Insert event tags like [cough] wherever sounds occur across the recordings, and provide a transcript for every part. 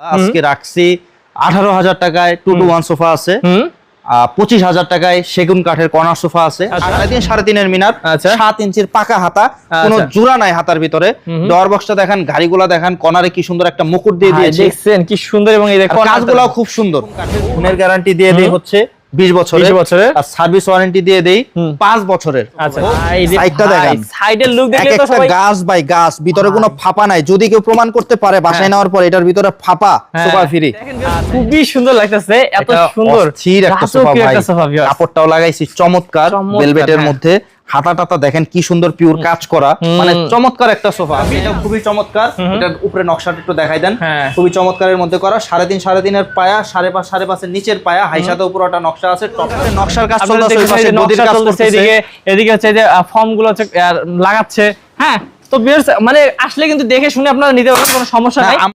আজকে রাখছি আঠারো হাজার টাকায় টু টু ওয়ান সোফা আছে। পঁচিশ হাজার টাকায় সেগুন কাঠের কর্নার সোফা আছে। সাড়ে তিন সাড়ে তিনের মিনার। আচ্ছা। সাত ইঞ্চির পাকা হাতা। কোনো আচ্ছা। জোড়া নাই হাতার ভিতরে। ডর বক্সটা দেখেন গাড়িগুলা দেখেন কর্নারে কি সুন্দর একটা মুকুট দিয়ে ভাই, দিয়েছে। দেখছেন কি সুন্দর এবং এই আর কাজগুলাও খুব সুন্দর। গুণের গ্যারান্টি দিয়ে দিয়ে হচ্ছে। বিশ বছরের 20 বছরের। আর সার্ভিস ওয়ারেন্টি দিয়ে দেই 5 বছরের। আচ্ছা। সাইডটা দেখেন। সাইডের লুক দেখলে তো সবাই গাছ বাই গাছ। ভিতরে কোনো ফাঁপা নাই। যদি কেউ প্রমাণ করতে পারে বাসায় হ্যাঁ। নেওয়ার পর এটার ভিতরে ফাঁপা হ্যাঁ। সোফা ফ্রি খুবই সুন্দর লাগতেছে। এত সুন্দর। একটা সোফা ভাই। কাপড়টাও লাগাইছি চমৎকার। চমৎকার, ভেলভেটের হ্যাঁ। মধ্যে। হাতা টাতা দেখেন কি সুন্দর পিওর কাজ করা। মানে চমৎকার একটা সোফা। এটা খুবই চমৎকার। এটার উপরে নকশাটা একটু দেখাই দেন হ্যাঁ। খুবই চমৎকারের মধ্যে করা। সাড়ে তিন সাড়ে তিনের পায়া সাড়ে পাঁচ সাড়ে পাঁচের নিচের পায়া। হাইসাতে উপর একটা নকশা আছে। নকশার কাজ চলতেছে কাজ এদিকে এদিকে হচ্ছে যে ফর্মগুলো হচ্ছে লাগাচ্ছে। হ্যাঁ তো মানে আসলে কিন্তু দেখে শুনে আপনারা নিতে পারবেন কোনো সমস্যা নাই হ্যাঁ, আম-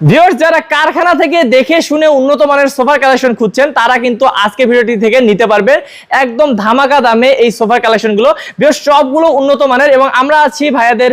ভিউয়ার্স যারা কারখানা থেকে দেখে শুনে উন্নত মানের সোফার কালেকশন খুঁজছেন, তারা কিন্তু আজকে ভিডিওটি থেকে নিতে পারবেন একদম ধামাকা দামে এই সোফার কালেকশনগুলো ভিউয়ার্স সবগুলো উন্নত মানের এবং আমরা আছি ভাইয়াদের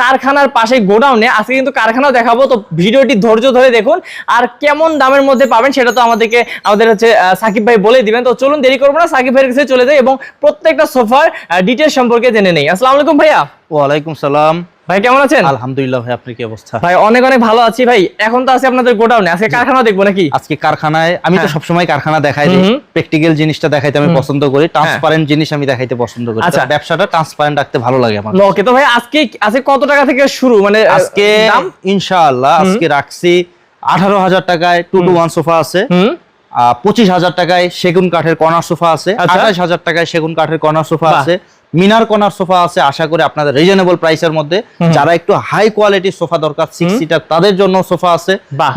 কারখানার পাশে গোডাউনে। আজকে কিন্তু কারখানাও দেখাবো, তো ভিডিওটি ধৈর্য ধরে দেখুন। আর কেমন দামের মধ্যে পাবেন সেটা তো আমাদেরকে, আমাদের হচ্ছে সাকিব ভাই বলে দিবেন। তো চলুন দেরি করব না, সাকিব ভাইয়ের কাছে চলে যাই এবং প্রত্যেকটা সোফার ডিটেলস সম্পর্কে জেনে নেই। আসসালামু আলাইকুম ভাইয়া। ওয়ালাইকুম সালাম। ভাই কেমন আছেন? আলহামদুলিল্লাহ ভাই আপনার কি অবস্থা? ভাই অনেক অনেক ভালো আছি ভাই। এখন তো আছি আপনাদের গোডাউনে। আজকে কারখানা দেখব নাকি? আজকে কারখানায় আমি তো হ্যাঁ। সবসময় কারখানা দেখাই দিই প্র্যাকটিক্যাল জিনিসটা দেখাইতে আমি পছন্দ করি ট্রান্সপারেন্ট জিনিস আমি দেখাইতে পছন্দ করি। আচ্ছা। ব্যবসাটা ট্রান্সপারেন্ট রাখতে ভালো লাগে আমার ওকে তো ভাই আজকে আজকে কত টাকা থেকে শুরু? মানে আজকে ইনশাআল্লাহ আজকে রাখছি আঠারো হাজার টাকায় টু টু ওয়ান সোফা আছে। হুম। পঁচিশ হাজার টাকায় সেগুন কাঠের কর্নার সোফা আছে। আচ্ছা। আঠাশ হাজার টাকায় সেগুন কাঠের কর্নার সোফা আছে। মিনার কর্নার সোফা আছে আশা করি আপনাদের রিজনেবল প্রাইসের মধ্যে। যারা একটু হাই কোয়ালিটির সোফা দরকার সিক্স সিটার তাদের জন্য সোফা আছে।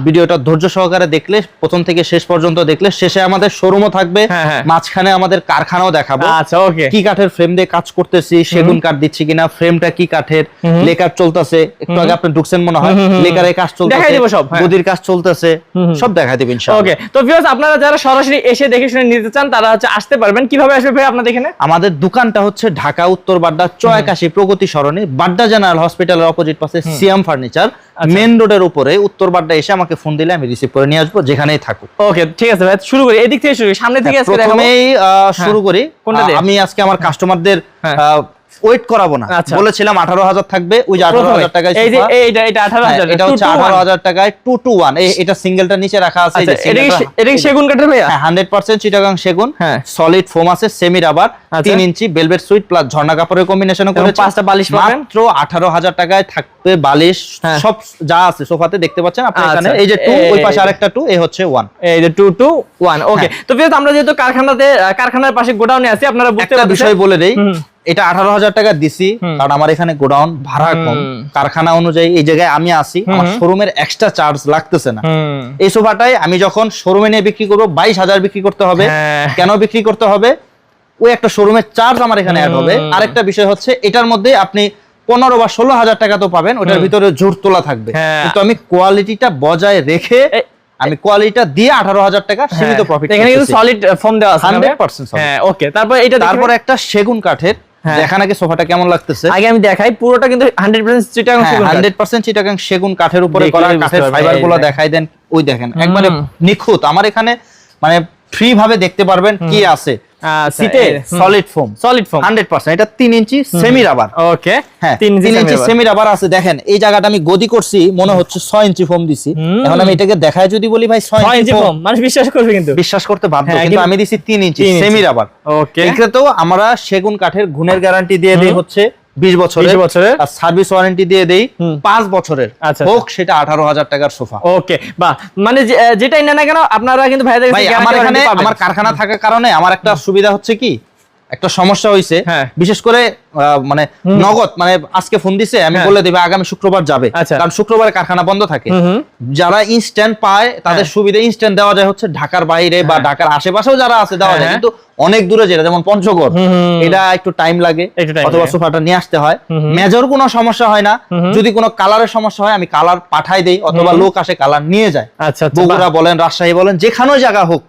ভিডিওটা ধৈর্য সহকারে দেখলে প্রথম থেকে শেষ পর্যন্ত দেখলে শেষে আমাদের শোরুমও থাকবে। হ্যাঁ, হ্যাঁ। মাঝখানে আমাদের কারখানাও দেখাবো। আচ্ছা কি কাঠের ফ্রেম দিয়ে কাজ করতেছি সেগুন কাঠ দিচ্ছি কিনা ফ্রেমটা কি কাঠের লেকার চলতেছে। একটু আগে আপনি ঢুকছেন মনে হয়। লেকারের কাজ চলতেছে দেখাই দিব সব, হ্যাঁ। গদির কাজ চলতেছে সব দেখাই দেবেন ওকে তো ভিউয়ার্স আপনারা যারা সরাসরি এসে দেখে শুনে নিতে চান তারা হচ্ছে আসতে পারবেন। কীভাবে আসবে ভাই আপনাদের এখানে? আমাদের দোকানটা হচ্ছে ঢাকা উত্তর বাড্ডা চয়াকাশি প্রগতি সরণে বাড্ডা জেনারেল হসপিটালের অপোজিট পাশে সিয়াম ফার্নিচার। আচ্ছা। মেন রোডের উপরে উত্তর বাড্ডা এসে আমাকে ফোন দিলে আমি রিসিভ করে নিয়ে আসব যেখানেই থাকুক। ওকে ঠিক আছে ভাই শুরু করি। এদিক থেকে শুরু করি সামনে থেকে আজকে আমি প্রথমেই শুরু করি। আহ, দিয়ে? আমি আজকে আমার কাস্টমারদের হ্যাঁ। ওয়েট করাবো না আচ্ছা। বলেছিলাম আঠারো হাজার থাকবে ওই যে আঠারো হাজার টাকায় এই যে এইটা এটা 18000 হ্যাঁ, এটা হচ্ছে আঠারো হাজার টাকায় টু টু ওয়ান এটা সিঙ্গেলটা নিচে রাখা আছে আচ্ছা সেগুন কাঠের ভাইয়া হান্ড্রেড পার্সেন্ট চিটাগাং সেগুন হ্যাঁ। সলিড ফোম আছে সেমি রাবার আচ্ছা। তিন ইঞ্চি বেলভেট সুইট প্লাস ঝর্ণা কাপড়ের কম্বিনেশন করে পাঁচটা বালিশ পাবেন। মাত্র আঠারো হাজার টাকায় থাকবে বালিশ হ্যাঁ। সব যা আছে সোফাতে দেখতে পাচ্ছেন আপনি। এখানে এই যে টু ওই পাশে আরেকটা টু এ হচ্ছে ওয়ান এই যে 2 2 1 ওকে হ্যাঁ। তো আমরা যেহেতু কারখানাতে কারখানার পাশে গোডাউনে আছি আপনারা বুঝতে একটা বিষয় বলে দেই। এটা আঠারো হাজার টাকা দিছি কারণ আমার এখানে গোডাউন ভাড়া কম। কারখানা অনুযায়ী এই জায়গায় আমি আসি আমার শোরুমের এক্সট্রা চার্জ লাগতেছে না। এই সোফাটাই আমি যখন শোরুমে নিয়ে বিক্রি করব বাইশ হাজার বিক্রি করতে হবে। হ্যাঁ। কেন বিক্রি করতে হবে? ওই একটা শোরুমের চার্জ আমার এখানে অ্যাড হবে। আরেকটা বিষয় হচ্ছে এটার মধ্যে আপনি পনেরো বা ষোলো হাজার টাকা তো পাবেন ওটার ভিতরে জোর তোলা থাকবে। হ্যাঁ। কিন্তু আমি কোয়ালিটিটা বজায় রেখে আমি কোয়ালিটিটা দিয়ে আঠারো হাজার টাকা সীমিত হ্যাঁ, প্রফিট এখানে কিন্তু সলিড ফর্ম দেওয়া আছে না ভাইয়া? 100% হ্যাঁ ওকে তারপর এটা তারপর একটা সেগুন কাঠের। দেখা নাকি সোফাটা কেমন লাগতেছে। আগে আমি দেখাই পুরোটা কিন্তু 100% চিটাগাং সেগুন কাঠ। হান্ড্রেড পার্সেন্ট চিটাগাং সেগুন কাঠের উপরে করা কাঠের ফাইবারগুলো ফাইবারগুলো দেখাই দেন। ওই দেখেন একবারে নিখুঁত। আমার এখানে মানে ফ্রি ভাবে দেখতে পারবেন কি আছে। সিটে। সলিড ফোম সলিড এটা ইঞ্চি সেমি রাবার ওকে হ্যাঁ ইঞ্চি সেমি রাবার আছে। দেখেন এই জায়গাটা আমি গদি করছি মনে হচ্ছে ছয় ইঞ্চি ফোম দিছি। হুম। এখন আমি এটাকে দেখায় যদি বলি ভাই ইঞ্চি ফোম মানুষ বিশ্বাস করবে কিন্তু। বিশ্বাস করতে বাধ্য হ্যাঁ, কিন্তু আমি দিছি ইঞ্চি সেমি রাবার ওকে তো আমরা সেগুন কাঠের গুণের গ্যারান্টি দিয়ে দেই হচ্ছে বিশ বছরের 20 বছরের। আর সার্ভিস ওয়ারেন্টি দিয়ে দেই। পাঁচ বছরের। আচ্ছা, হোক সেটা আঠারো হাজার টাকার সোফা। ওকে বাহ মানে যেটাই নেন না কেন আপনারা কিন্তু ভাইদের ভাই আমার এখানে আমার কারখানা থাকার কারণে আমার একটা সুবিধা হচ্ছে কি? একটা সমস্যা হয়েছে হ্যাঁ। বিশেষ করে মানে নগদ মানে আজকে ফোন দিছে আমি হ্যাঁ। বলে দেবে আগামী শুক্রবার যাবে আচ্ছা। কারণ শুক্রবারে কারখানা বন্ধ থাকে। যারা ইনস্ট্যান্ট পায় তাদের হ্যাঁ। সুবিধা ইনস্ট্যান্ট দেওয়া যায় হচ্ছে ঢাকার বাইরে বা ঢাকার আশেপাশেও যারা আছে দেওয়া হ্যাঁ, যায় হ্যাঁ। কিন্তু অনেক দূরে যেটা যেমন পঞ্চগড়। এটা একটু টাইম লাগে অথবা সোফাটা নিয়ে আসতে হয়। মেজর কোনো সমস্যা হয় না। যদি কোনো কালারের সমস্যা হয় আমি কালার পাঠাই দেই অথবা লোক আসে কালার নিয়ে যায় আচ্ছা আচ্ছা বগুড়া বলেন রাজশাহী বলেন যেখানেও জায়গা হোক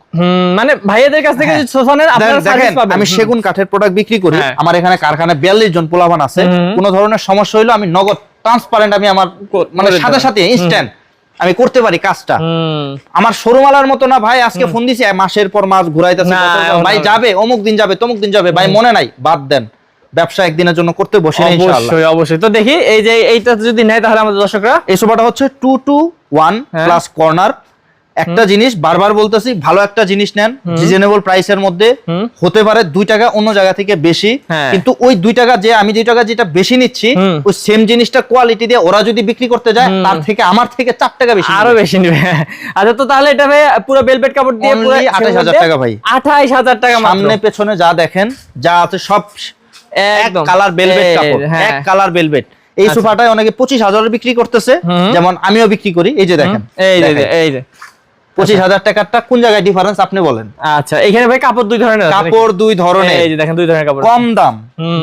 মানে ভাইয়াদের কাছ থেকে হ্যাঁ। সোফা নেন আপনারা সার্ভিস পাবেন আমি সেগুন কাঠের প্রোডাক্ট বিক্রি করি হ্যাঁ। আমার এখানে কারখানায় বিয়াল্লিশ জন পোলাবান আছে। কোনো ধরনের সমস্যা হইল আমি নগদ ট্রান্সপারেন্ট আমি আমার মানে সাথে সাথে ইনস্ট্যান্ট আমি করতে পারি কাজটা। আমার শোরুমালার মতো না ভাই আজকে ফোন দিছি মাসের পর মাস ঘুরাইতেছে ভাই যাবে অমুক দিন যাবে তমুক দিন যাবে ভাই মনে নাই বাদ দেন। ব্যবসা একদিনের জন্য করতে বসে অবশ্যই অবশ্যই। তো দেখি এই যে এইটা যদি নেয় তাহলে আমাদের দর্শকরা? এই সোফাটা হচ্ছে two two one. Plus corner একটা জিনিস বারবার বলতেছি ভালো একটা জিনিস নেন রিজনেবল প্রাইসের মধ্যে। হতে পারে দুই টাকা অন্য জায়গা থেকে বেশি হ্যাঁ। কিন্তু ওই দুই টাকা যে আমি দুই টাকা যেটা বেশি নিচ্ছি ওই সেম জিনিসটা কোয়ালিটি দিয়ে ওরা যদি বিক্রি করতে যায় তার থেকে আমার থেকে চার টাকা বেশি আরও বেশি নিবে। [laughs] আচ্ছা তো তাহলে এটা ভাই পুরো বেলভেট কাপড় দিয়ে পুরো Only 28,000 টাকা ভাই। আঠাইশ হাজার টাকা সামনে পেছনে যা দেখেন যা আছে সব এক কালার বেলভেট কাপড় হ্যাঁ। এক কালার বেলভেট এই আচ্ছা। সোফাটায় অনেকে পঁচিশ হাজার বিক্রি করতেছে যেমন আমিও বিক্রি করি এই যে দেখেন। এই যে এই যে। পঁচিশ হাজার টাকারটা কোন জায়গায় ডিফারেন্স আপনি বলেন? আচ্ছা এখানে ভাই কাপড় দুই ধরনের আছে কাপড় দুই ধরনের। এই যে দেখেন দুই ধরনের কাপড় কম দাম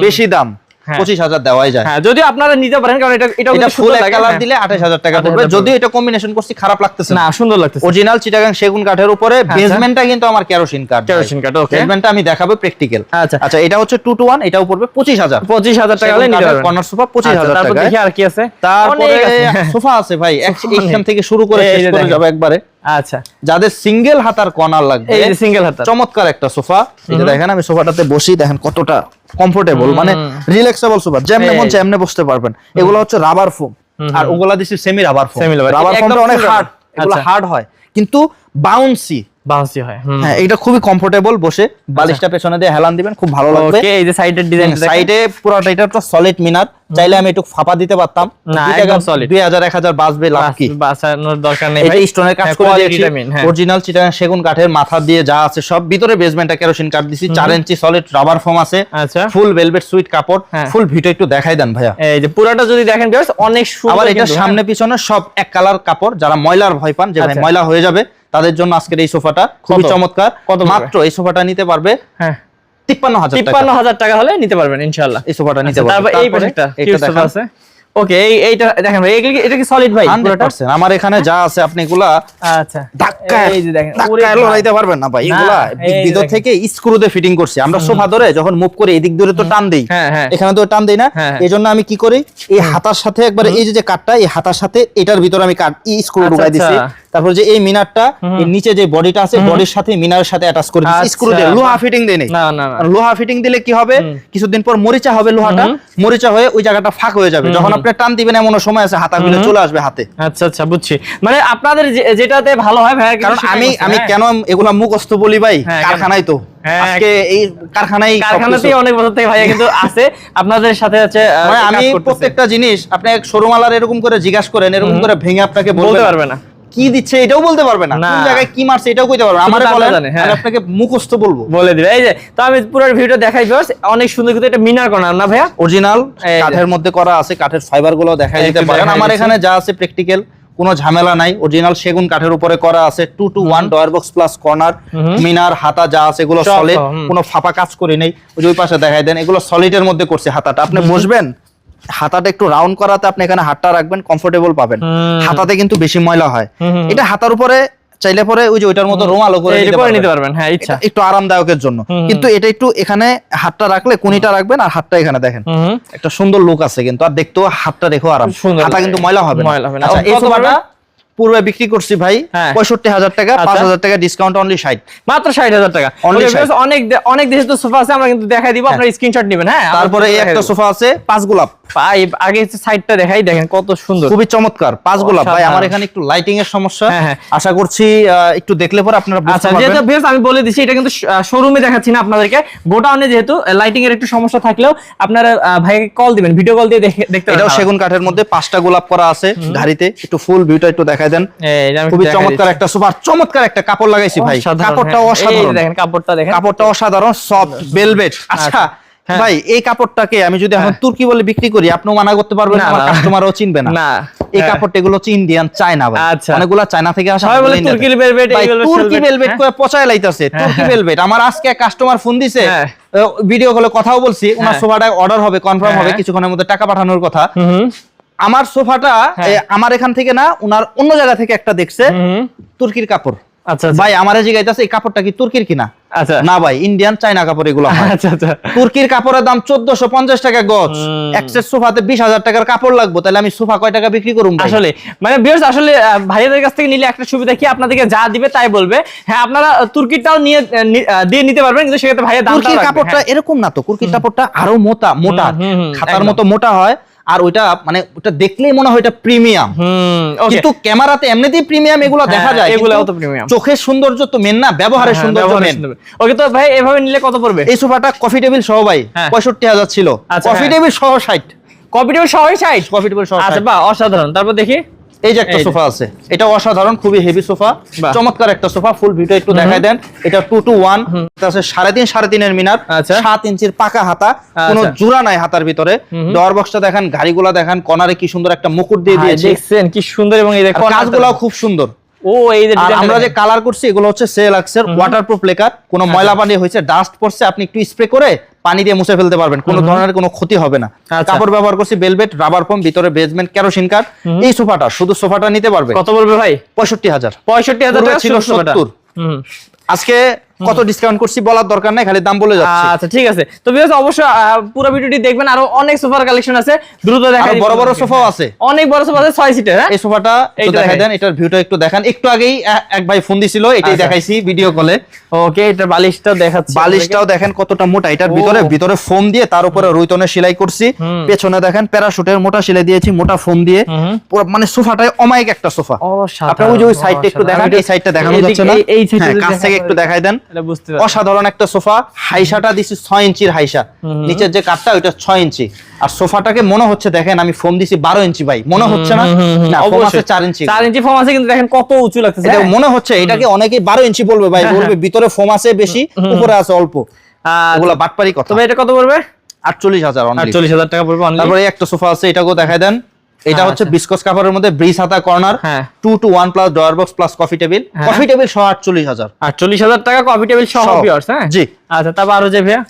বেশি দাম হ্যাঁ। পঁচিশ হাজার দেওয়াই যায়। হ্যাঁ যদি আপনারা নিতে পারেন কারণ এটা এটা ফুল কালার হ্যাঁ। দিলে আঠাশ হাজার টাকা 28,000 পড়বে। যদিও এটা কম্বিনেশন করছি খারাপ লাগতেছে না। সুন্দর লাগতেছে। অরিজিনাল চিটাগাং সেগুন কাঠের উপরে বেসমেন্টটা কিন্তু আমার কেরোসিন কাঠ কেরোসিন কাঠ, okay. বেসমেন্টটা আমি দেখাবো প্র্যাকটিক্যাল আচ্ছা। আচ্ছা এটা হচ্ছে টু টু ওয়ান এটাও পড়বে পঁচিশ হাজার। পঁচিশ হাজার টাকা নিতে পারবেন। কর্নার সোফা পঁচিশ আচ্ছা, হাজার টাকা দেখি আর কি আছে। তারপরে সোফা আছে ভাই। [laughs] এইখান থেকে শুরু করে শেষ করে। যাব একবারে। আচ্ছা। যাদের সিঙ্গেল হাতার কর্নার লাগবে এই সিঙ্গেল হাতার। চমৎকার একটা সোফা। এটা দেখেন আমি সোফাটাতে বসি দেখেন কতটা কমফোর্টেবল মানে রিল্যাক্সেবল সোফা। যেমনে মন এমনি বসতে পারবেন। এগুলো হচ্ছে রাবার ফোম আর ওগুলা দিছি সেমি রাবার ফোম। রাবার ফোমটা অনেক হার্ড এগুলো আচ্ছা। হার্ড হয়। কিন্তু বাউন্সি বাউন্সি হয়। হ্যাঁ এটা খুবই কমফোর্টেবল বসে। বালিশটা পেছনে দিয়ে হেলান দিবেন খুব ভালো লাগবে। ওকে এই যে সাইডের ডিজাইন সাইডে পুরোটা এটা তো সলিড মিনার। চাইলে আমি একটু ফাঁপা দিতে পারতাম। না, একদম হাজার এক বাঁচবে লাভ কি? বাঁচানোর দরকার নেই ভাই। স্টোনের কাজ হ্যাঁ, করে দিয়েছি হ্যাঁ। অরিজিনাল চিটাগাং সেগুন কাঠের মাথা দিয়ে যা আছে সব। ভিতরে বেসমেন্টটা কেরোসিন কাঠ দিছি চার ইঞ্চি সলিড রাবার ফোম আছে। আচ্ছা। ফুল ভেলভেট সুইট কাপড় হ্যাঁ। ফুল ভিডিও একটু দেখাই দেন ভাইয়া। এই যে পুরোটা যদি দেখেন অনেক সুন্দর আবার এটা হ্যাঁ। সামনে পিছনে সব এক কালার কাপড় যারা ময়লার ভয় পান যে ভাই আচ্ছা। ময়লা হয়ে যাবে তাদের জন্য আজকের এই সোফাটা খুবই চমৎকার। কত মাত্র এই সোফাটা নিতে পারবে হ্যাঁ। তিপ্পান্ন হাজার টাকা। তিপ্পান্ন হাজার টাকা হলে নিতে পারবেন ইনশাল্লাহ এই সোফাটা নিতে পারবেন পারবে। তারপর এই প্রজেক্টটা আছে। ওকে এই এইটা দেখেন ভাই এটা কি সলিড ভাই 100% আমার এখানে যা আছে আপনি এগুলা আচ্ছা। ধাক্কায় এই যে দেখেন লড়াইতে পারবেন না ভাই এগুলা ভিতর থেকে স্ক্রু দিয়ে ফিটিং করছি। আমরা সোফা ধরে যখন মুভ করি এদিক ধরে তো টান দেই। হ্যাঁ, হ্যাঁ। এখানে তো টান দেই না। হ্যাঁ, হ্যাঁ। এই জন্য আমি কি করি? এই হাতার সাথে একবারে এই যে যে কাঠটা এই হাতার সাথে এটার ভিতরে আমি কাট স্ক্রু আচ্ছা, ঢুকাই দিছি। আচ্ছা। তারপর যে এই মিনারটা এর নিচে যে বডিটা আছে বডির সাথে মিনারের সাথে অ্যাটাচ করে দিছি আচ্ছা। স্ক্রু দিয়ে লোহা ফিটিং দেই না না না। লোহা ফিটিং দিলে কি হবে? কিছুদিন পর মরিচা হবে লোহাটা। মরিচা হয়ে ওই জায়গাটা ফাঁক হয়ে যাবে। যখন আপনি টান দিবেন এমন সময় আছে হাতা গুলো চলে আসবে হাতে। আচ্ছা আচ্ছা বুঝছি। মানে আপনাদের যেটাতে ভালো হয় ভাই কারণ আমি আমি কেন এগুলা মুখস্থ বলি ভাই? হ্যাঁ, কারখানায় তো। হ্যাঁ, আজকে এই কারখানায় কারখানাতেই অনেক বছর থেকে ভাইয়া কিন্তু আছে। আপনাদের সাথে হচ্ছে আহ, কাজ আমি প্রত্যেকটা জিনিস আপনি এক শোরুমালার এরকম করে জিজ্ঞাসা করেন এরকম করে ভেঙে আপনাকে বলতে পারবে না। কি দিচ্ছে এটাও বলতে পারবে না। কোন জায়গায় কি মারছে এটাও কইতে পারবে আমারে বলেন জানে, হ্যাঁ। আমি আপনাকে মুখস্থ বলব। বলে দিবে। এই যে তো আমি পুরো ভিডিওটা দেখাই viewers, অনেক সুন্দর কিন্তু এটা মিনার কর্নার না ভাইয়া? অরিজিনাল কাঠের মধ্যে করা আছে কাঠের ফাইবারগুলো দেখাই দিতে পারেন। আমার এখানে যা আছে প্র্যাকটিক্যাল কোনো ঝামেলা নাই। অরিজিনাল সেগুন কাঠের উপরে করা আছে two two one drawer box plus corner মিনার হাতা যা আছে এগুলো সলিড কোনো ফাঁপা কাজ করি নেই। ওই যে ওই পাশে দেখাই দেন এগুলো সলিডের মধ্যে করছে হাতাটা। আপনি বসবেন? হাতাটা একটু রাউন্ড করাতে আপনি এখানে হাতটা রাখবেন কমফোর্টেবল পাবেন হাতাতে কিন্তু বেশি ময়লা হয়। এটা হাতার উপরে চাইলে পরে ওই যে ওইটার মতো রোমালো করে নিতে পারবেন। হ্যাঁ ইচ্ছা একটু আরামদায়কের জন্য। কিন্তু এটা একটু এখানে হাতটা রাখলে কুনিটা রাখবেন আর হাতটা এখানে দেখেন। একটা সুন্দর লুক আছে কিন্তু আর দেখতেও হাতটা দেখো আরাম হাতটা হাতা কিন্তু ময়লা হবে না ময়লা হবে না। আচ্ছা, এই সোফাটা? পূর্বে বিক্রি করছি ভাই হ্যাঁ। পঁয়ষট্টি হাজার টাকা আচ্ছা। পাঁচ হাজার টাকা ডিসকাউন্ট অনলি ষাট। মাত্র ষাট হাজার টাকা। Only Okay, 60 viewers, অনেক অনেক দেশে তো সোফা আছে আমরা কিন্তু দেখাই দিব আপনারা স্ক্রিনশট নেবেন হ্যাঁ? তারপরে এই একটা সোফা আছে পাঁচ গোলাপ। আগে সাইডটা দেখাই দেখেন কত সুন্দর। খুবই চমৎকার পাঁচ গোলাপ। ভাই আমার এখানে একটু লাইটিং এর সমস্যা। হ্যাঁ, হ্যাঁ। আশা করছি একটু দেখলে পরে আপনারা বুঝতে আচ্ছা যেহেতু আমি বলে এটা কিন্তু শোরুমে দেখাচ্ছি না আপনাদেরকে। গোডাউনে যেহেতু লাইটিং এর একটু সমস্যা থাকলেও আপনারা ভাইকে কল দিবেন ভিডিও কল দিয়ে দেখতে সেগুন কাঠের মধ্যে পাঁচটা গোলাপ করা আছে গাড়িতে। একটু ফুল ভিউটা একটু দেখাই দেন যে আমি খুবই চমৎকার একটা সুপার চমৎকার একটা কাপড় লাগাইছি ভাই কাপড়টা হ্যাঁ। অসাধারণ দেখেন কাপড়টা দেখেন কাপড়টা অসাধারণ সফট ভেলভেট আচ্ছা হ্যাঁ। ভাই এই কাপড়টাকে আমি যদি এখন তুর্কি বলে বিক্রি করি আপনিও মানা করতে পারবেন আমার। কাস্টমারও চিনবে না না এই হ্যাঁ। কাপড়টা এগুলো হচ্ছে ইন্ডিয়ান চায়না ভাই আচ্ছা। অনেকগুলা চায়না থেকে আসা সবাই বলে ইন্ডিয়াতে। velvet, তুর্কি ভেলভেট হ্যাঁ। করে পচায় লাইতাছে তুর্কি ভেলভেট আমার আজকে কাস্টমার ফোন দিছে হ্যাঁ। ভিডিও কলে কথাও বলছি ওনার হ্যাঁ। সোফাটা অর্ডার হবে কনফার্ম হবে হ্যাঁ। কিছুক্ষণের মধ্যে টাকা পাঠানোর কথা আমার সোফাটা হ্যাঁ। আমার এখান থেকে না ওনার অন্য জায়গা থেকে একটা দেখছে তুর্কির কাপড়। আচ্ছা আচ্ছা। ভাই আমারে জিগাইতাছে এই কাপড়টা কি তুর্কির কিনা? আচ্ছা। না ভাই ইন্ডিয়ান চাইনা কাপড় এগুলো আচ্ছা আচ্ছা। তুর্কির কাপড়ের দাম চোদ্দশো পঞ্চাশ টাকা গজ। এক্সেস সোফাতে বিশ হাজার টাকার কাপড় লাগবে তাহলে আমি সোফা কয় টাকা বিক্রি ভাই? আসলে মানে ভিউয়ার্স আসলে আহ, ভাইয়াদের কাছ থেকে নিলে একটা সুবিধা কি? আপনাদেরকে যা দিবে তাই বলবে। হ্যাঁ আপনারা তুর্কিটাও নিয়ে দিয়ে নিতে পারবেন কিন্তু সেক্ষেত্রে ভাইয়া দামটা তুর্কির কাপড়টা হ্যাঁ। এরকম না তো তুর্কির কাপড়টা আরও মোটা মোটা। খাতার মতো মোটা হয়। আর ওইটা মানে ওটা দেখলেই মনে হয় এটা প্রিমিয়াম কিন্তু ক্যামেরাতে এমনিতেই প্রিমিয়াম এগুলো দেখা হ্যাঁ, যায় এগুলো তো প্রিমিয়াম চোখের সৌন্দর্য তো মেন না ব্যবহারের হ্যাঁ, সৌন্দর্য মেন ওকে তো ভাই এভাবে নিলে কত পড়বে? এই সোফাটা কফি টেবিল সহ ভাই হ্যাঁ। পঁয়ষট্টি হাজার ছিল। আচ্ছা, কফি হ্যাঁ। টেবিল সহ ষাট। কপিটেবল সবাই সাইজ কফি টেবিল সহ আচ্ছা 60 বাহ অসাধারণ। তারপর দেখি। এই যে একটা সোফা আছে এটা অসাধারণ খুবই হেভি সোফা। চমৎকার একটা সোফা ফুল ভিডিও একটু দেখাই দেন। এটা টু টু ওয়ান আছে সাড়ে তিন সাড়ে তিনের মিনার। আচ্ছা। সাত ইঞ্চির পাকা হাতা কোনো আচ্ছা। জোড়া নাই হাতার ভিতরে। ডোর বক্সটা দেখেন গাড়িগুলা দেখেন কনারে কি সুন্দর একটা মুকুট দিয়ে ভাই, দিয়েছে। দেখছেন কি সুন্দর এবং এই আর দেখো কাজগুলাও খুব সুন্দর। ও এই যে আমরা যে কালার করছি এগুলো হচ্ছে সেলাক্সের ওয়াটারপ্রুফ লেকার কোনো ময়লা পানি হয়েছে ডাস্ট পড়ছে আপনি একটু স্প্রে করে পানি দিয়ে মুছে ফেলতে পারবেন। কোনো ধরনের কোনো ক্ষতি হবে না। আচ্ছা। কাপড় ব্যবহার করছি বেলভেট রাবার ফোম ভিতরে বেসমেন্ট কেরোসিন কাঠ এই সোফাটা শুধু সোফাটা নিতে পারবে? কত বলবে ভাই? পঁয়ষট্টি হাজার। পঁয়ষট্টি হাজার ছিল 70 আজকে কত ডিসকাউন্ট করছি বলার দরকার নাই খালি দাম বলে যাচ্ছে। আচ্ছা ঠিক আছে। তো ভিউয়ার্স অবশ্যই পুরো ভিডিওটি দেখবেন আরও অনেক সোফার কালেকশন আছে। দ্রুত দেখা বড় বড় সোফাও আছে। অনেক বড় সোফা আছে ছয় সিটের হ্যাঁ? এই সোফাটা একটু এইটা দেখাই দেখাই। দেন এটার ভিউটা একটু দেখান। একটু আগেই এক ভাই ফোন দিছিল এটাই আচ্ছা। দেখাইছি ভিডিও কলে ওকে এটা বালিশটাও দেখাচ্ছি বালিশটাও দেখেন কতটা মোটা। এটার ভিতরে ভিতরে ফোম দিয়ে তার উপরে রুইতনের সেলাই করছি। পেছনে দেখেন প্যারাশুটের মোটা সেলাই দিয়েছি মোটা ফোম দিয়ে। পুরো মানে সোফাটায় অমায়িক একটা সোফা। আপনি ওই যে ওই সাইডটা একটু। দেখান এই সাইডটা দেখানো যাচ্ছে না। এই- এই side টা হ্যাঁ, কাছ থেকে একটু দেখাই দেন। অসাধারণ একটা সোফা। হাইসাটা দিছি ছয় ইঞ্চির হাইসা। নিচের যে কাঠটা ওইটা ছয় ইঞ্চি। আর সোফাটাকে মনে হচ্ছে দেখেন আমি ফোম দিছি বারো ইঞ্চি ভাই মনে হচ্ছে না? ফোম আছে চার ইঞ্চি। চার ইঞ্চি ফর্ম আছে কিন্তু দেখেন কত উঁচু লাগতেছে। এটা হ্যাঁ? মনে হচ্ছে এটাকে অনেকে বারো ইঞ্চি বলবে ভাই হ্যাঁ, বলবে ভিতরে ফোম আছে বেশি উপরে আছে অল্প। ওগুলা বাটপারি কথা। তবে এটা কত পড়বে? আটচল্লিশ হাজার। আটচল্লিশ হাজার টাকা পড়বে তারপরে একটা সোফা আছে এটাকেও দেখাই দেন। এটা হ্যাঁ, হচ্ছে আচ্ছা। বিস্কস কাপড়ের মধ্যে ব্রিজ হাতা কর্নার হ্যাঁ। Two two one plus drawer box plus coffee table হ্যাঁ। কফি টেবিল সহ আটচল্লিশ হাজার। আটচল্লিশ হাজার টাকা কফি টেবিল সহ হ্যাঁ? জি। আচ্ছা তারপর আরও যে ভাইয়া?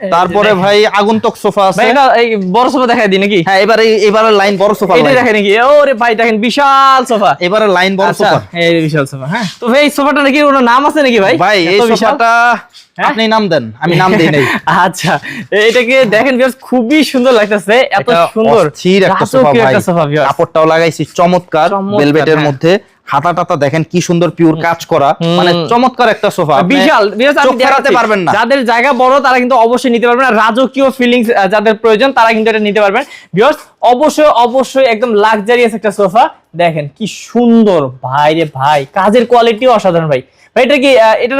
তারপরে ভাই আগন্তুক সোফা আছে। এই বড় সোফা দেখাই দিই নাকি? হ্যাঁ এবারে এবারে লাইন বড় সোফা এটা দেখাই নাকি? ওরে ভাই দেখেন বিশাল সোফা। এবারে লাইন বড় আচ্ছা সোফা। এই বিশাল সোফা হ্যাঁ। তো ভাই সোফাটা নাকি কোনো নাম আছে নাকি ভাই? ভাই এই সোফাটা হ্যাঁ? আপনি নাম দেন আমি নাম দেই নাই। [laughs] আচ্ছা এটাকে দেখেন ভিউয়ার্স খুবই সুন্দর লাগতেছে এত সুন্দর অস্থির একটা সোফা ভাই। কাপড়টাও লাগাইছি চমৎকার চমৎকার, ভেলভেটের হ্যাঁ। মধ্যে। হাতা টাতা দেখেন কি সুন্দর পিওর কাজ করা। মানে চমৎকার একটা সোফা বিশাল ফেরাতে পারবেন না। যাদের জায়গা বড় তারা কিন্তু অবশ্যই নিতে পারবেন। আর রাজকীয় ফিলিংস যাদের প্রয়োজন তারা কিন্তু এটা নিতে পারবেন। ভিউয়ার্স অবশ্যই অবশ্যই একদম লাক্সারিয়াস একটা সোফা দেখেন কি সুন্দর। ভাই রে ভাই কাজের কোয়ালিটিও অসাধারণ ভাই। এটা কি এটা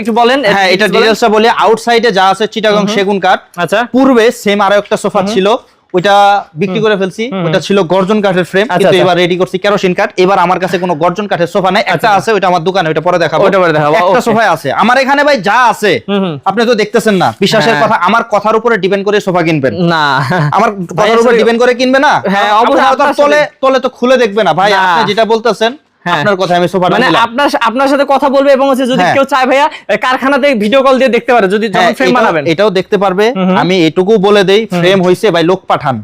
একটু বলেন হ্যাঁ এটা বলি। আউটসাইডে যা আছে চিটাগং সেগুন কাঠ আচ্ছা। পূর্বে সেম আরও একটা সোফা ছিল। ওইটা বিক্রি করে ফেলছি ওটা ছিল গর্জন কাঠের ফ্রেম আচ্ছা, কিন্তু আচ্ছা। এবার রেডি করছি কেরোসিন কাঠ এবার আমার কাছে কোনো গর্জন কাঠের সোফা নাই একটা আছে ওইটা আমার দোকানে ওইটা পরে দেখাবো। ওইটা পরে দেখাবো, একটা. সোফা আছে। আমার এখানে ভাই যা আছে। আপনি তো দেখতেছেন না বিশ্বাসের হ্যাঁ। কথা আমার কথার উপরে ডিপেন্ড করে সোফা কিনবেন। না। আমার কথার উপর ডিপেন্ড করে কিনবে না? হ্যাঁ, অবশ্যই তলে তলে তো খুলে দেখবে না। ভাই আপনি যেটা বলতেছেন। আপনার কথা আমি মানে আপনার আপনার সাথে কথা বলবে এবং হচ্ছে যদি হ্যাঁ। কেউ চায় ভাইয়া কারখানাতে ভিডিও কল দিয়ে দেখতে পারে যদি হ্যাঁ, ফ্রেম বানাবেন। এটাও দেখতে পারবে। আমি এটুকু বলে দেই ফ্রেম হয়েছে ভাই লোক পাঠান।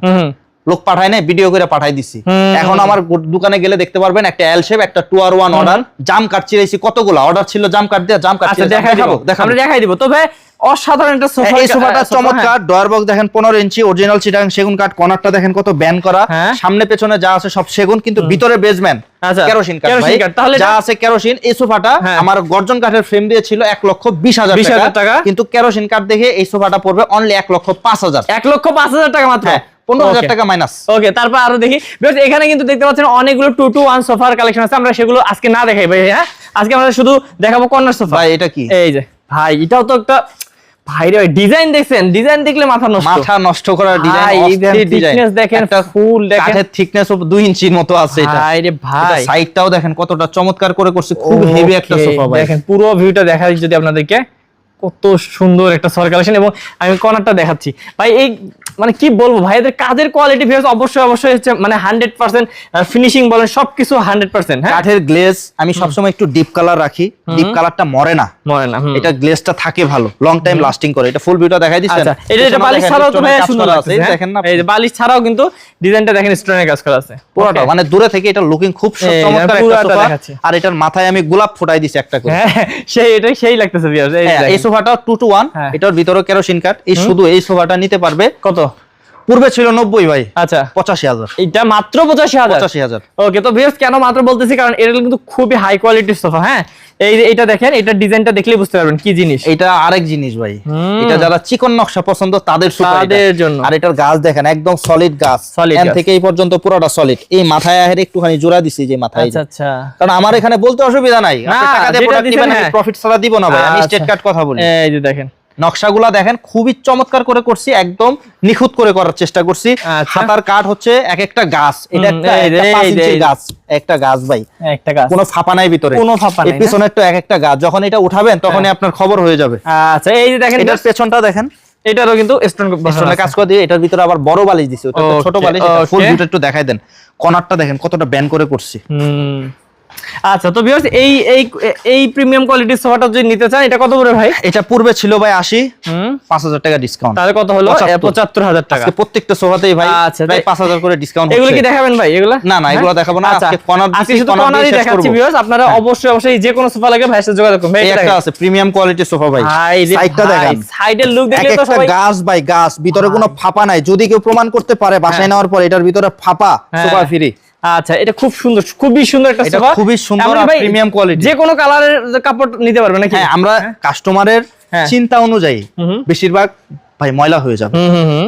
লোক পাঠায় নাই ভিডিও করে পাঠাই দিছি। এখন আমার দোকানে গেলে দেখতে পারবেন একটা এল শেপ একটা টু আর ওয়ান অর্ডার জাম কাট চিরাইছি কতগুলো? অর্ডার ছিল জাম কাট দিয়ে জাম কাট আচ্ছা দেখাই দিব দেখাবো। আমরা দেখাই দিব। তবে অসাধারণ একটা সোফা হ্যাঁ, এই সোফাটা চমৎকার ডয়ার বক্স দেখেন পনেরো ইঞ্চি অরিজিনাল চিটাং সেগুন কাঠ কর্নারটা দেখেন কত ব্যান করা। হ্যাঁ। সামনে পেছনে যা আছে সব সেগুন কিন্তু ভিতরে আচ্ছা, কেরোসিন কাঠ কেরোসিন ভাই। তাহলে যা আছে কেরোসিন এই সোফাটা হ্যাঁ। আমার গর্জন কাঠের ফ্রেম দিয়ে ছিল এক লক্ষ বিশ হাজার 20,000 টাকা। টাকা। কিন্তু কেরোসিন কাঠ দেখে এই সোফাটা পড়বে অনলি এক লক্ষ পাঁচ হাজার। এক লক্ষ পাঁচ হাজার টাকা মাত্র। হ্যাঁ পনেরো হাজার. টাকা মাইনাস ওকে তারপর আরও দেখি। Because এখানে কিন্তু দেখতে পাচ্ছেন অনেকগুলো টু টু ওয়ান সোফার কালেকশন আছে। আমরা সেগুলো আজকে না দেখাই ভাই হ্যাঁ? আজকে আমরা শুধু দেখাবো কর্নার সোফা ভাই এটা কি? এই যে। ভাই এটাও তো একটা ভাই রে ডিজাইন দেখছেন? ডিজাইন দেখলে মাথা নষ্ট। মাথা নষ্ট করার ডিজাইন ভাই, দেখেন, ফুল দেখেন। কাঠের থিকনেস দুই ইঞ্চির মতো আছে এটা। ভাই রে ভাই। সাইডটাও দেখেন কতটা চমৎকার করে করছে খুব হেভি একটা সোফা ভাই। দেখেন পুরো ভিউটা দেখা যদি আপনাদেরকে। কত সুন্দর একটা সর কালেকশন এবং আমি কর্নারটা দেখাচ্ছি। ভাই এই মানে কি বলব ভাইদের কাজের কোয়ালিটি ভিউয়ার্স অবশ্যই অবশ্যই হচ্ছে মানে হান্ড্রেড পার্সেন্ট ফিনিশিং বলেন সবকিছু হান্ড্রেড পার্সেন্ট হ্যাঁ? কাঠের গ্লেজ আমি সবসময় একটু ডিপ কালার রাখি। ডিপ কালারটা মরে না। মনে না এটা গ্লেজটা থাকে ভালো। লং টাইম লাস্টিং করে। এটা ফুল ভিউটা দেখাই দিচ্ছেন? আচ্ছা এটা এটা বালিশ ছাড়াও তো ভাইয়া সুন্দর আছে দেখেন না এই যে বালিশ ছাড়াও কিন্তু ডিজাইনটা দেখেন স্টোনের কাজ করা আছে। পুরোটা মানে দূরে থেকে এটা লুকিং খুব চমৎকার একটা সোফা দেখাচ্ছে। আর এটার মাথায় আমি গোলাপ ফুটাই দিছি একটা করে। হ্যাঁ সেই এটাই সেই লাগতেছে ভিউয়ার্স এই হ্যাঁ। সোফাটা টু টু ওয়ান হ্যাঁ। এটার ভিতরে কেরোসিন কাঠ এই শুধু এই সোফাটা নিতে পারবে। কত? পূর্বে ছিল নব্বই ভাই। আচ্ছা। পঁচাশি হাজার। এটা মাত্র পঁচাশি হাজার? পঁচাশি হাজার। ওকে তো ভিউয়ার্স কেন মাত্র বলতেছি? কারণ এটা কিন্তু খুবই হাই কোয়ালিটির সোফা হ্যাঁ? এই এটা দেখেন এটা ডিজাইনটা দেখলেই বুঝতে পারবেন কি জিনিস। এটা আরেক জিনিস ভাই। এটা যারা চিকন নকশা পছন্দ তাদের তাদের জন্য। আর এটার গাছ দেখেন একদম সলিড গাছ। এন। থেকে এই পর্যন্ত পুরোটা সলিড এই মাথায় আহের একটুখানি জোড়া দিছি যে মাথায়। আচ্ছা আচ্ছা। কারণ আমার এখানে বলতে অসুবিধা নাই। টাকা দিয়ে প্রোডাক্ট দিবেন হ্যাঁ। প্রফিট ছাড়া দিব না ভাই আমি আচ্ছা। স্টেট কাট কথা বলি। এই যে দেখেন। নকশাগুলা দেখেন খুবই চমৎকার করে করছি একদম নিখুঁত করে করার চেষ্টা করছি। আচ্ছা। হাতার কাঠ হচ্ছে এক একটা গাছ এটা একটা। গাছ একটা গাছ ভাই। একটা গাছ। কোনো ফাঁপা নাই ভিতরে। কোনো ফাঁপা নাই, পিছনে একটা এক একটা গাছ যখন এটা উঠাবেন তখনই আপনার খবর হয়ে যাবে। আচ্ছা এই যে দেখেন এটার পেছনটা দেখেন। এটারও কিন্তু স্টোন কাজ করে দিয়ে এটার ভিতরে আবার বড় বালিশ দিছি ওটা ছোট বালিশ ফুল. একটু দেখাই দেন। কর্নারটা দেখেন কতটা ব্যান করে করছি। হুম। আচ্ছা তো ভিউয়ার্স এই এই এই প্রিমিয়াম কোয়ালিটির সোফাটা যদি নিতে চান এটা কত করে ভাই? এটা পূর্বে ছিল ভাই আশি হুম। পাঁচ হাজার টাকা ডিসকাউন্ট তাহলে কত হলো? 75 পঁচাত্তর। হাজার টাকা। আজকে প্রত্যেকটা সোফাতেই ভাই আচ্ছা, পাঁচ হাজার করে ডিসকাউন্ট এগুলো কি দেখাবেন ভাই এগুলা? না, না, এগুলো হ্যাঁ? দেখাবো না। আচ্ছা আজকে corner আজকে শুধু কর্নারই দেখাচ্ছি। ভিউয়ার্স আপনারা অবশ্যই অবশ্যই যে কোনো সোফা লাগে ভাইয়ের সাথে যোগাযোগ করবেন এই এটা একটা আছে প্রিমিয়াম কোয়ালিটির সোফা ভাই। ভাই সাইডটা দেখেন। সাইডের লুক দেখলে তো সবাই গাছ ভাই গাছ। ভিতরে কোনো ফাঁপা নাই। যদি কেউ প্রমাণ করতে পারে বাসায় হ্যাঁ। নেওয়ার পর এটার ভিতরে ফাঁপা হ্যাঁ। সোফা ফ্রি আচ্ছা এটা খুব সুন্দর খুবই সুন্দর একটা এটা সোফা। খুবই সুন্দর premium quality। যে কোনো কালারের কাপড় নিতে পারবে নাকি? হ্যাঁ আমরা কাস্টমারের হ্যাঁ। চিন্তা অনুযায়ী। বেশিরভাগ ভাই ময়লা হয়ে যাবে।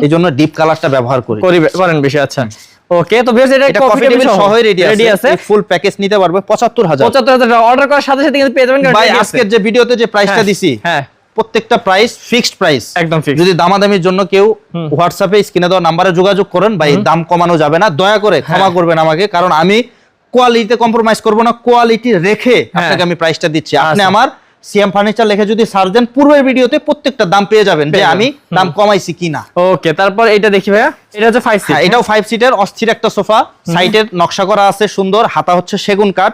এই জন্য ডিপ কালারটা ব্যবহার করি। করি করেন বেশি আচ্ছা। ওকে তো বেশ এটা কফি টেবিল সহ। রেডি আছে। ফুল প্যাকেজ নিতে পারবে পঁচাত্তর হাজার। পঁচাত্তর হাজার টাকা। অর্ডার করার সাথে সাথে কিন্তু পেয়ে যাবেন ভাই আজকের যে ভিডিওতে যে প্রাইসটা হ্যাঁ, দিছি হ্যাঁ। প্রত্যেকটা প্রাইস ফিক্সড প্রাইস একদম ফিক্স যদি দামাদামির জন্য কেউ হোয়াটসঅ্যাপে স্ক্রিনে দেওয়া নাম্বারে যোগাযোগ করেন ভাই দাম কমানো যাবে না। দয়া করে হ্যাঁ। ক্ষমা করবেন আমাকে কারণ আমি কোয়ালিটিতে কম্প্রোমাইজ করব না কোয়ালিটি রেখে আপনাকে আমি প্রাইসটা দিচ্ছি। আপনি আচ্ছা। আমার সিএম ফার্নিচার লিখে যদি সার্চ দেন পূর্বের ভিডিওতে প্রত্যেকটা দাম পেয়ে যাবেন যে আমি দাম কমাইছি কিনা। ওকে তারপর এটা দেখি ভাইয়া। এটা হচ্ছে ফাইভ হ্যাঁ এটাও ফাইভ সিটের অস্থির একটা সোফা। সাইডের নকশা করা আছে সুন্দর। হাতা হচ্ছে সেগুন কাঠ।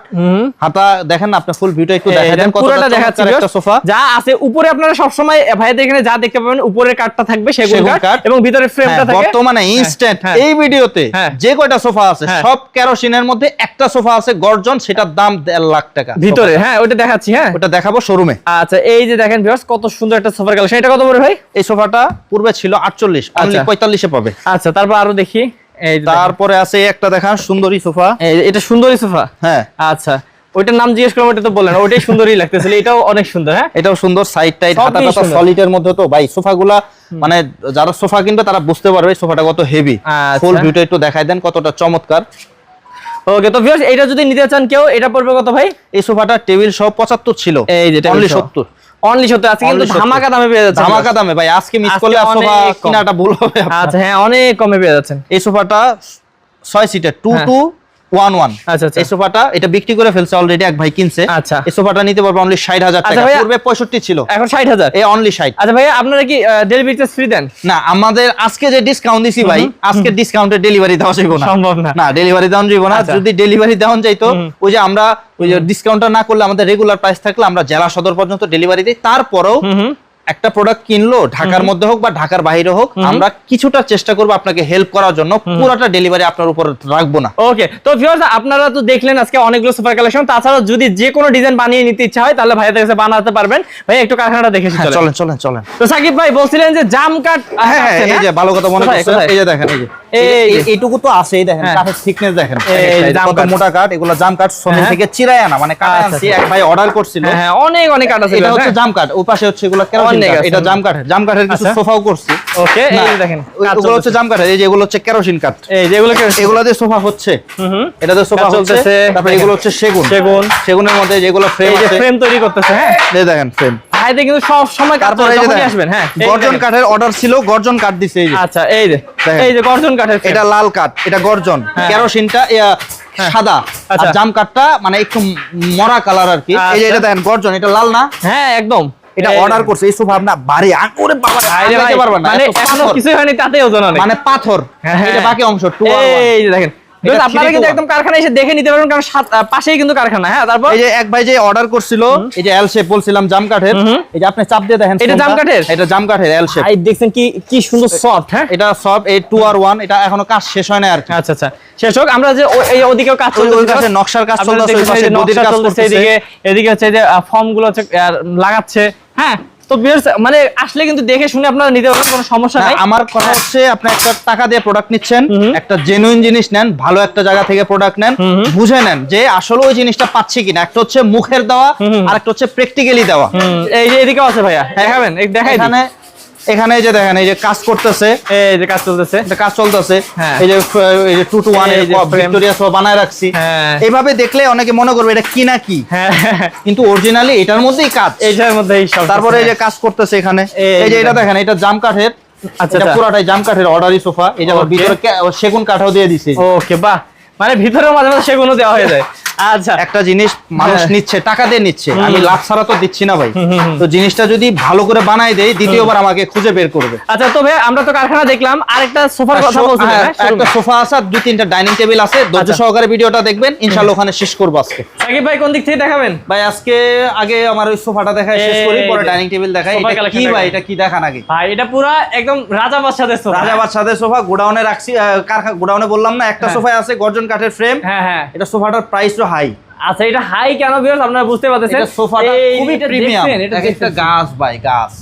হাতা দেখেন না আপনি ফুল ভিউটা একটু দেখা দেন পুরোটা কতটা দেখাচ্ছি একটা সোফা। যা আছে উপরে আপনারা সবসময় ভাইয়াদের এখানে যা দেখতে পাবেন উপরের কাঠটা থাকবে সেগুন কাঠ। এবং ভিতরে ফ্রেমটা হ্যাঁ, থাকে। বর্তমানে ইনস্ট্যান্ট হ্যাঁ। এই ভিডিওতে হ্যাঁ। যে কয়টা সোফা আছে হ্যাঁ। সব কেরোসিনের মধ্যে একটা সোফা আছে গর্জন সেটার দাম দেড় লাখ টাকা ভিতরে হ্যাঁ ওটা দেখাচ্ছি হ্যাঁ। ওটা দেখাবো শোরুমে আচ্ছা এই যে দেখেন ভিউয়ার্স কত সুন্দর একটা সোফার কালেকশন এটা কত বড় ভাই? এই সোফাটা পূর্বে ছিল আটচল্লিশ অনলি আচ্ছা। পঁয়তাল্লিশে পাবে। আচ্ছা তারপর আরও দেখি। এই যে তারপরে আছে একটা দেখা সুন্দরী সোফা এটা সুন্দরী সোফা হ্যাঁ। আচ্ছা ওইটার নাম জিজ্ঞেস করলাম ওটা তো বললেন ওইটাই সুন্দরই লাগতেছিল এটাও অনেক সুন্দর হ্যাঁ? এটাও সুন্দর সাইড টাইড টাতা সুন্দর। সলিডের মধ্যে তো। ভাই সোফাগুলা মানে যারা সোফা কিনবে তারা বুঝতে পারবে সোফাটা কত হেভি আচ্ছা। ফুল ভিউটা একটু দেখাই দেন কতটা চমৎকার। ওকে তো ভিউয়ার্স এটা যদি নিতে চান কেউ এটা পড়বে কত ভাই এই সোফাটা টেবিল সব পঁচাত্তর ছিল এই যে সহ। সত্তর অনলি সত্তর আজকে কিন্তু 70 ধামাকা দামে পেয়ে যাচ্ছে ধামাকা দামে ভাই আজকে মিস করলে সোফা কিনাটা ভুল হবে। আচ্ছা হ্যাঁ অনেক কমে পেয়ে যাচ্ছেন এই সোফাটা 6 সিটের টু হ্যাঁ। Two one one. আচ্ছা, আচ্ছা। এই সোফাটা এটা বিক্রি করে ফেলছে অলরেডি এক ভাই কিনছে। আচ্ছা। এই সোফাটা নিতে পারবে অনলি ষাট হাজার আচ্ছা টাকা। পূর্বে পঁয়ষট্টি ছিল। এখন ষাট হাজার। এই অনলি ষাট। আচ্ছা আপনারা কি ডেলিভারি চার্জ ফ্রি দেন? না আমাদের আজকে যে ডিসকাউন্ট দিছি ভাই আজকে ডিসকাউন্টে ডেলিভারি দেওয়া যাইব না। সম্ভব না। না ডেলিভারি দেওয়া যাইব না। যদি ডেলিভারি দেওয়া যাইতো ওই যে আমরা ওই যে ডিসকাউন্টটা না করলে আমাদের রেগুলার প্রাইস থাকলে আমরা জেলা সদর পর্যন্ত ডেলিভারি দিই। তারপরেও একটা প্রোডাক্ট কিনলো ঢাকার মধ্যে হোক বা ঢাকার বাইরে হোক আমরা কিছুটা চেষ্টা করব আপনাকে হেল্প করার জন্য। পুরোটা ডেলিভারি আপনার উপর রাখব না। ওকে তো ভিউয়ার্স আপনারা তো দেখলেন আজকে অনেকগুলো সুপার কালেকশন তাছাড়া যদি যে কোনো ডিজাইন বানিয়ে নিতে ইচ্ছা হয় তাহলে ভাইয়াদের কাছে বানাতে পারবেন। ভাই একটু কারখানাটা দেখে হ্যাঁ, চলেন। চলেন চলেন তো সাকিব ভাই বলছিলেন যে জাম কাট হ্যাঁ হ্যাঁ এই যে ভালো কথা মনে হয় করছেন এই যে দেখেন এই যে। এইটুকু তো আছে দেখেন হ্যাঁ। কাঠের থিকনেস দেখেন। যে যে কত মোটা কাঠ এগুলো জাম কাঠ সোনি হ্যাঁ। থেকে চিরায় আনা মানে কাটা আচ্ছা, আনছি আচ্ছা। এক ভাই অর্ডার করছিল। হ্যাঁ অনেক অনেক কাট আছে এটা হচ্ছে জাম কাঠ ওই পাশে হচ্ছে এগুলো কেরোসিন কাঠ এটা জাম কাঠের জাম কাঠের কিছু আচ্ছা। সোফাও করছি। ওকে এই দেখেন হচ্ছে। জাম এই যে এগুলো হচ্ছে কেরোসিন কাঠ। এই এগুলো দিয়ে সোফা হচ্ছে। হুম সোফা চলতেছে। তারপরে এগুলো হচ্ছে সেগুন। সেগুন। সেগুনের মধ্যে যেগুলো ফ্রেম আছে। ফ্রেম তৈরি করতেছে হ্যাঁ। এই দেখেন ফ্রেম কিন্তু সব সময় কাজ যখনই আসবেন হ্যাঁ গর্জন কাঠের অর্ডার ছিল গর্জন কাঠ দিছে এই যে আচ্ছা এই যে এই যে গর্জন কাঠের এটা লাল কাঠ এটা গর্জন হ্যাঁ। কেরোসিনটা সাদা আচ্ছা। জাম কাঠটা মানে একটু মরা কালার আর কি এই যে আচ্ছা। এটা দেখেন গর্জন এটা লাল না হ্যাঁ একদম এটা অর্ডার করছে এই সোফা আপনার বাড়ি বাবা রে, আরে আনতে ভাই, না মানে এখনও। কিছুই হয়নি তাতে ওজন অনেক মানে পাথর হ্যাঁ, এটা হ্যাঁ। বাকি অংশ টু এই যে দেখেন আপনারা কিন্তু একদম কারখানা এসে দেখে নিতে পারবেন কারণ পাশেই কিন্তু কারখানা হ্যাঁ? তারপর এই যে এক ভাই যে অর্ডার করছিল এই যে এল শেপ বলছিলাম জাম কাঠের হুম হুম। এই যে আপনি চাপ দিয়ে দেখেন এটা জাম কাঠের? এটা জাম কাঠের এল শেপ ভাই দেখছেন কি কি সুন্দর সফট হ্যাঁ? এটা সব এই টু আর ওয়ান এটা এখনও কাজ শেষ হয় না আর আচ্ছা আচ্ছা। শেষ হোক আমরা যে এই ওদিকেও কাজ ওই নকশার কাজ ওই পাশে নকশা কাজ এদিকে এদিকে হচ্ছে যে ফর্মগুলো হচ্ছে লাগাচ্ছে হ্যাঁ? তো মানে আসলে কিন্তু দেখে শুনে আপনারা নিতে পারবেন কোনো সমস্যা নাই আমার কথা হচ্ছে আপনি একটা টাকা দিয়ে প্রোডাক্ট নিচ্ছেন। একটা জেনুইন জিনিস নেন ভালো একটা জায়গা থেকে প্রোডাক্ট নেন। বুঝে নেন যে আসলে ওই জিনিসটা পাচ্ছি কিনা একটা হচ্ছে মুখের দেওয়া। আর একটা হচ্ছে প্র্যাকটিক্যালি দেওয়া এই যে এদিকেও আছে ভাইয়া দেখাবেন এই দেখাই এখানে এখানে এই যে দেখেন এই যে কাজ করতেছে এই যে কাজ চলতেছে কাজ চলতেছে। হ্যাঁ। এই যে এই যে টু টু ওয়ান এই ভিক্টোরিয়া সহ বানায় রাখছি। হ্যাঁ। এইভাবে দেখলে অনেকে মনে করবে এটা কি না কি? হ্যাঁ। কিন্তু অরিজিনালি এটার মধ্যেই কাজ। এইটার মধ্যেই সব তারপরে এই যে কাজ করতেছে এখানে। এই যে এটা দেখেন। এটা জাম কাঠের আচ্ছা, আচ্ছা। পুরাটাই জাম কাঠের অর্ডারি সোফা। এই যে আবার ভিতরে কে- সেগুন কাঠও দিয়ে দিছে। ওকে বাহ। মানে ভিতরেও মাঝে মাঝে সেগুলো দেওয়া হয়ে যায়। আচ্ছা। একটা জিনিস মানুষ হ্যাঁ। নিচ্ছে টাকা দিয়ে নিচ্ছে। আমি লাভ ছাড়া তো দিচ্ছি না ভাই। তো জিনিসটা যদি ভালো করে বানাই দেয় দ্বিতীয়বার আমাকে খুঁজে বের করবে। আচ্ছা তবে আমরা তো কারখানা দেখলাম আরেকটা সোফার কথা বলছিলেন হ্যাঁ, হ্যাঁ, একটা সোফা আছে আর দুই তিনটা ডাইনিং টেবিল আছে। ধৈর্য আচ্ছা। সহকারে ভিডিওটা দেখবেন ইনশাআল্লাহ ওখানে শেষ করব আজকে। সাকিব ভাই কোন দিক থেকে দেখাবেন? ভাই আজকে আগে আমার ওই সোফাটা দেখায় শেষ করি পরে ডাইনিং টেবিল দেখাই। এটা কি ভাই এটা কি দেখান আগে? ভাই এটা পুরা একদম রাজা বাদশাদের সোফা। রাজা সাদে সোফা গোডাউনে রাখছি কারখানা গোডাউনে বললাম না একটা। সোফায় আছে গর্জন কাঠের ফ্রেম। হ্যাঁ হ্যাঁ। এটা সোফাটার প্রাইসও হাই আচ্ছা এটা হাই কেন ভিউয়ার্স আপনারা বুঝতে পারতেছেন? এটা সোফাটা খুবই প্রিমিয়াম এটা একটা? গাছ ভাই গাছ।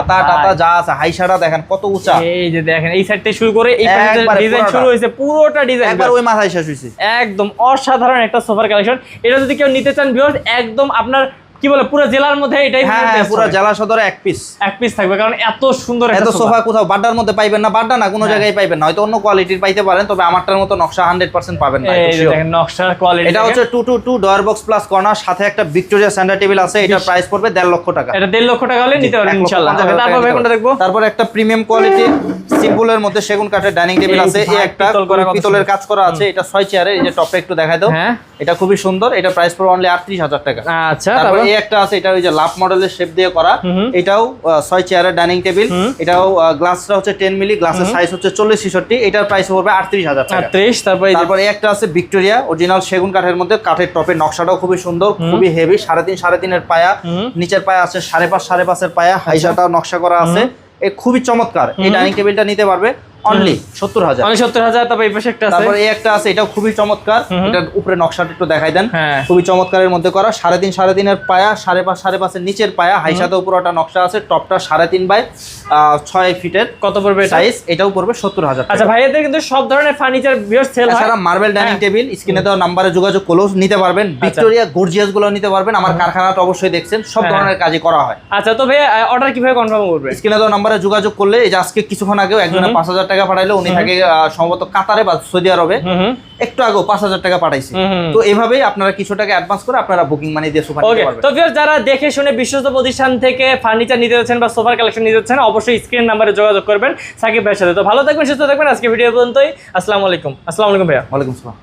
আতা টাতা যা আছে হাইসাটা দেখেন কত উঁচা। এই যে দেখেন এই সাইড থেকে শুরু করে এই পর্যন্ত ডিজাইন শুরু হয়েছে পুরোটা ডিজাইন একবার ওই মাথায় শেষ হয়েছে। একদম অসাধারণ একটা সোফার কালেকশন এটা যদি কেউ নিতে চান ভিউয়ার্স একদম আপনার কি বলে পুরো জেলার মধ্যে এটাই হ্যাঁ পুরো জেলা সদরে এক পিস এক পিস থাকবে কারণ এত সুন্দর এত সোফা। কোথাও বাড্ডার মধ্যে পাইবেন না বাড্ডা না কোনো হ্যাঁ। জায়গায় পাইবেন না। হয়তো অন্য কোয়ালিটির পাইতে পারেন তবে আমারটার মতো নকশা হান্ড্রেড পার্সেন্ট পাবেন না নকশার কোয়ালিটি এটা হচ্ছে two two two drawer box plus corner সাথে একটা ভিক্টোরিয়া স্ট্যান্ডার্ড টেবিল আছে এটার প্রাইস পড়বে দেড় লক্ষ টাকা। এটা দেড় লক্ষ টাকা হলে নিতে পারেন ইনশাআল্লাহ তারপর ভাই কোনটা দেখব? তারপর একটা প্রিমিয়াম কোয়ালিটি সিম্পলের মধ্যে সেগুন কাঠের ডাইনিং টেবিল আছে এই একটা পিতলের কাজ করা আছে এটা ছয় চেয়ারে এই যে টপে একটু দেখাই দাও। হ্যাঁ। এটা খুবই সুন্দর এটা প্রাইস পড়বে অনলি আটত্রিশ হাজার টাকা। আচ্ছা তারপর? একটা আছে এটা ওই যে লাভ মডেলের শেপ দিয়ে করা। এটাও ছয় চেয়ারের ডাইনিং টেবিল এটাও গ্লাসটা হচ্ছে টেন মিলি গ্লাসের সাইজ হচ্ছে চল্লিশ ছিষট্টি। এটার প্রাইস পড়বে আটত্রিশ হাজার আটত্রিশ তারপর তারপরে একটা আছে ভিক্টোরিয়া অরিজিনাল সেগুন কাঠের মধ্যে। কাঠের টপের নকশাটাও খুবই সুন্দর খুবই হেভি সাড়ে তিন সাড়ে তিনের পায়া। নিচের পায়া আছে সাড়ে পাঁচ সাড়ে পাঁচের পায়া। হাইসাটাও নকশা করা আছে। খুবই চমৎকার। এই ডাইনিং টেবিলটা নিতে পারবে। অনলি সত্তর হাজার। সত্তর হাজার তারপর এই পাশে একটা আছে। তারপরে এই একটা আছে এটাও খুবই চমৎকার। এটার উপরে নকশাটা একটু দেখাই দেন। হ্যাঁ। খুবই চমৎকারের মধ্যে করা। সাড়ে তিন সাড়ে তিনের পায়া সাড়ে পাঁচ সাড়ে পাঁচের নিচের পায়া। হাইসাতে উপরে একটা নকশা আছে। টপটা সাড়ে তিন বাই ছয় ফিটের কত পড়বে সাইজ এটাও পড়বে সত্তর হাজার আচ্ছা কিন্তু সব ধরনের ফার্নিচার সেল হয়। মার্বেল ডাইনিং হ্যাঁ। টেবিল স্ক্রিনে দেওয়া নাম্বারে যোগাযোগ করলেও নিতে পারবেন। ভিক্টোরিয়া গর্জিয়াসগুলো নিতে পারবেন। আমার কারখানাটা অবশ্যই দেখছেন। সব হ্যাঁ। ধরনের কাজই করা হয়। আচ্ছা তো ভাইয়া অর্ডার কীভাবে কনফার্ম করবে? স্ক্রিনে দেওয়া নাম্বারে যোগাযোগ করলে এই যে আজকে কিছুক্ষণ আগেও একজনে পাঁচ হাজার টাকা পাঠাইলো উনি থাকে সম্ভবত কাতারে বা সৌদি আরবে একটু আগেও পাঁচ হাজার টাকা পাঠাইছে। তো এইভাবেই আপনারা কিছু টাকা অ্যাডভান্স করে আপনারা বুকিং মানি দিয়ে সোফা নিতে পারবেন। তো যারা দেখে শুনে বিশ্বস্ত প্রতিষ্ঠান থেকে ফার্নিচার নিতে যাচ্ছেন বা সোফার কালেকশন নিতে যাচ্ছেন অবশ্যই স্ক্রিন নাম্বারে যোগাযোগ করবেন সাকিব ভাইয়ের সাথে। তো ভালো থাকবেন সুস্থ থাকবেন। আজকে ভিডিও পর্যন্তই। আসসালামু আলাইকুম। আসসালামু আলাইকুম ভাইয়া। ওয়ালাইকুম আসসালাম।